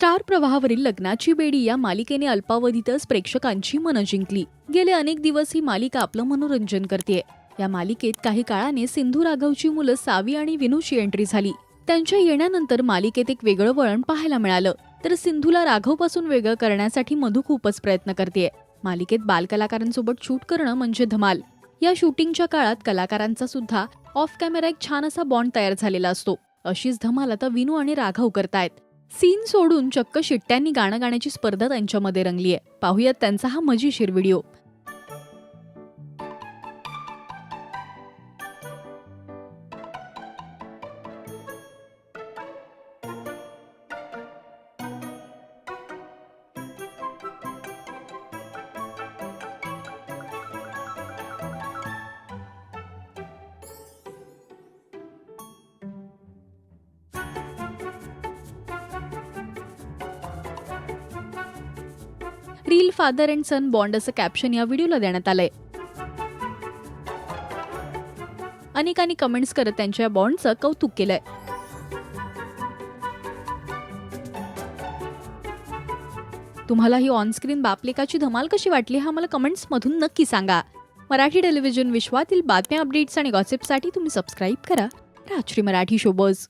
Star प्रवाहावरील लग्नाची बेडी या मालिकेने अल्पावधीतच प्रेक्षकांची मनं जिंकली. गेले अनेक दिवस ही मालिका आपलं मनोरंजन करते या मालिकेत काही काळाने सिंधू राघवची मुलं सावी आणि विनूची एंट्री झाली. त्यांच्या येण्यानंतर मालिकेत एक वेगळं वळण पाहायला मिळालं. तर सिंधूला राघवपासून वेगळं करण्यासाठी मधू खूपच प्रयत्न करते मालिकेत बालकलाकारांसोबत शूट करणं म्हणजे धमाल. या शूटिंगच्या काळात कलाकारांचा सुद्धा ऑफ कॅमेरा एक छान असा बॉन्ड तयार झालेला असतो. अशीच धमाल आता विनू आणि राघव करतायत. सीन सोडून चक्क शिट्ट्यांनी गाणं गाण्याची स्पर्धा त्यांच्यामध्ये रंगली आहे पाहूयात त्यांचा हा मजेशीर video. Reel father and son bond असं कॅप्शन या व्हिडिओला देण्यात आलंय. अनेकांनी कमेंट्स करत त्यांच्या या बॉन्डचं कौतुक केलंय. तुम्हाला ही ऑनस्क्रीन बापलेकाची धमाल कशी वाटली हा मला कमेंट्स मधून नक्की सांगा. मराठी टेलिव्हिजन विश्वातील बातम्या अपडेट्स आणि गॉसिपसाठी तुम्ही सबस्क्राईब करा. राजश्री मराठी शोबज